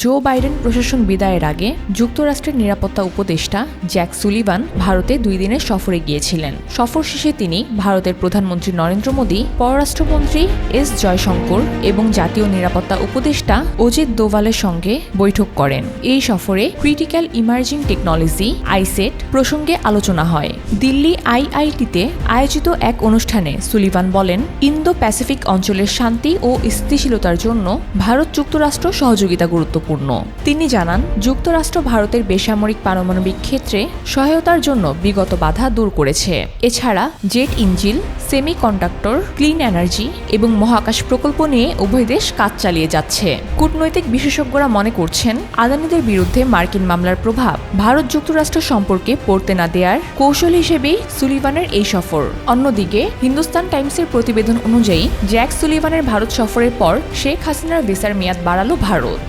Joe Biden প্রশাসন বিদায়ের আগে যুক্তরাষ্ট্রের নিরাপত্তা উপদেষ্টা জ্যাক সুলিভান ভারতে দুই দিনের সফরে গিয়েছিলেন। সফর শেষে তিনি ভারতের প্রধানমন্ত্রী নরেন্দ্র মোদী, পররাষ্ট্রমন্ত্রী এস জয়শঙ্কর এবং জাতীয় নিরাপত্তা উপদেষ্টা অজিত দোভালের সঙ্গে বৈঠক করেন। এই সফরে ক্রিটিক্যাল ইমার্জিং টেকনোলজি, আইসেট প্রসঙ্গে আলোচনা হয়। দিল্লি আইআইটিতে আয়োজিত এক অনুষ্ঠানে সুলিভান বলেন ইন্দো প্যাসিফিক অঞ্চলের শান্তি ও স্থিতিশীলতার জন্য ভারত যুক্তরাষ্ট্র সহযোগিতা গুরুত্বপূর্ণ। তিনি জানান, যুক্তরাষ্ট্র ভারতের বেসামরিক পারমাণবিক ক্ষেত্রে সহায়তার জন্য বিগত বাধা দূর করেছে। এছাড়া jet engine semiconductor clean energy এবং মহাকাশ প্রকল্প নিয়ে উভয় দেশ কাজ চালিয়ে যাচ্ছে। কূটনৈতিক বিশেষজ্ঞরা মনে করছেন, আদানিদের বিরুদ্ধে মার্কিন মামলার প্রভাব ভারত যুক্তরাষ্ট্র সম্পর্কে পড়তে না দেওয়ার কৌশল হিসেবেই সুলিভানের এই সফর। অন্যদিকে, হিন্দুস্তান টাইমসের প্রতিবেদন অনুযায়ী, জ্যাক সুলিভানের ভারত সফরের পর শেখ হাসিনার ভিসার মেয়াদ বাড়ালো ভারত।